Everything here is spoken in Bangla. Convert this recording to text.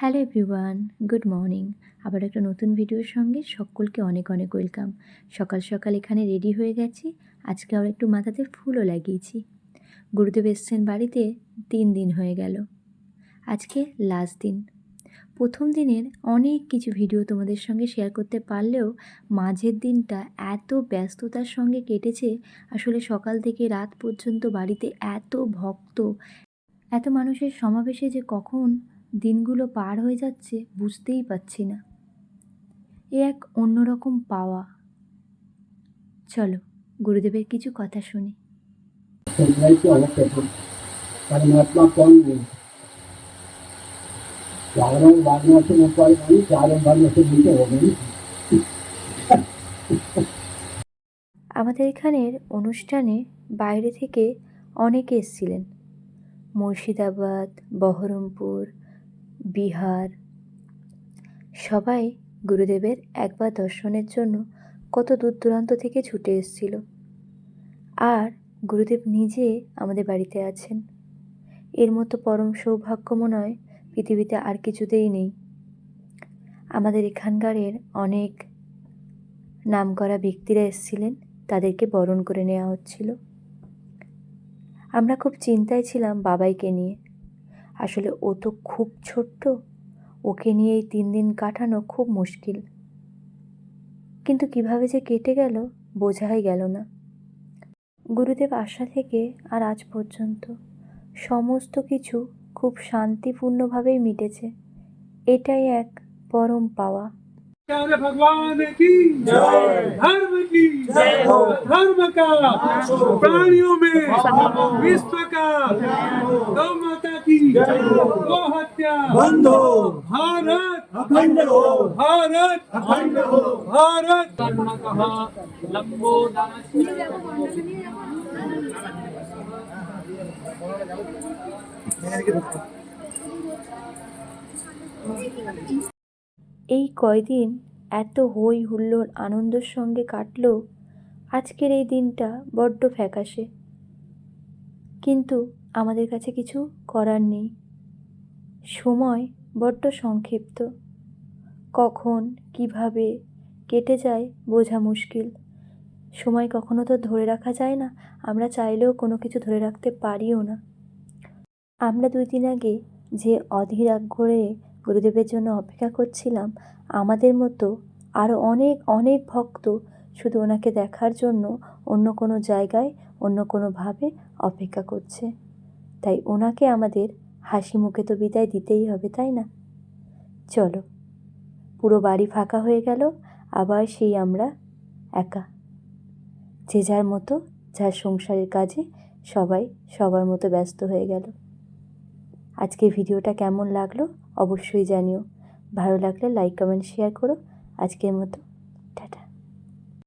হ্যালো এভরিওয়ান গুড মর্নিং আবার একটা নতুন ভিডিওর সঙ্গে সকলকে অনেক অনেক ওয়েলকাম সকাল সকাল এখানে রেডি হয়ে গেছি। আজকে আবার একটু মাথাতে ফুলও লাগিয়েছি। গুরুদেব এসছেন বাড়িতে, তিন দিন হয়ে গেল। আজকে লাস্ট দিন। প্রথম দিনের অনেক কিছু ভিডিও তোমাদের সঙ্গে শেয়ার করতে পারলেও মাঝের দিনটা এত ব্যস্ততার সঙ্গে কেটেছে, আসলে সকাল থেকে রাত পর্যন্ত বাড়িতে এত ভক্ত, এত মানুষের সমাবেশে যে কখন দিনগুলো পার হয়ে যাচ্ছে বুঝতেই পারছি না এ এক অন্যরকম পাওয়া চলো গুরুদেবের কিছু কথা শুনি सच्चाई की आवश्यकता परमात्मा कौन है चारों भावना से ऊपर नहीं चारों भावना से नीचे हो गई আমাদের এখানের অনুষ্ঠানে বাইরে থেকে অনেকে এসেছিলেন মুর্শিদাবাদ বহরমপুর বিহার। সবাই গুরুদেবের একবার দর্শনের জন্য কত দূর দূরান্ত থেকে ছুটে এসেছিল। আর গুরুদেব নিজে আমাদের বাড়িতে আছেন। এর মতো পরম সৌভাগ্য মনে পৃথিবীতে আর কিছুতেই নেই। আমাদের এখানকারের অনেক নামকরা ব্যক্তিরা এসেছিলেন, তাদেরকে বরণ করে নেওয়া হচ্ছিল। আমরা খুব চিন্তায় ছিলাম বাবাইকে নিয়ে। আসলে ও তো খুব ছোট্ট। ওকে নিয়ে এই তিন দিন কাটানো খুব মুশকিল। কিন্তু কীভাবে যে কেটে গেল, বোঝাই গেল না। গুরুদেব আসা থেকে আর আজ পর্যন্ত সমস্ত কিছু খুব শান্তিপূর্ণভাবেই মিটেছে। এটাই এক পরম পাওয়া। प्यारे भगवान की धर्म की धर्म का प्राणियों में विश्व का गौ माता की गौ हत्या। बंद हो। भारत। अखंड हो। भारत। अखंड हो। भारत। এই কয়দিন এত হই হুল্লোড় আনন্দের সঙ্গে কাটল, আজকের এই দিনটা বড্ড ফ্যাকাশে। কিন্তু আমাদের কাছে কিছু করার নেই। সময় বড্ড সংক্ষিপ্ত। কখন, কীভাবে কেটে যায় বোঝা মুশকিল। সময় কখনো তো ধরে রাখা যায় না, আমরা চাইলেও কোনো কিছু ধরে রাখতে পারিও না। আমরা দুই দিন আগে যে অধীর আগ্রহে গুরুদেবের জন্য অপেক্ষা করছিলাম। আমাদের মতো আরও অনেক অনেক ভক্ত শুধু ওনাকে দেখার জন্য অন্য কোনো জায়গায়, অন্য কোনোভাবে অপেক্ষা করছে। তাই ওনাকে আমাদের হাসি মুখে তো বিদায় দিতেই হবে, তাই না? চলো, পুরো বাড়ি ফাঁকা হয়ে গেল, আবার সেই আমরা একা। যে যার মতো, যার সংসারের কাজে সবাই সবার মতো ব্যস্ত হয়ে গেল। আজকে ভিডিওটা কেমন লাগল অবশ্যই জানিও। ভালো লাগলে লাইক কমেন্ট শেয়ার করো। আজকের মতো।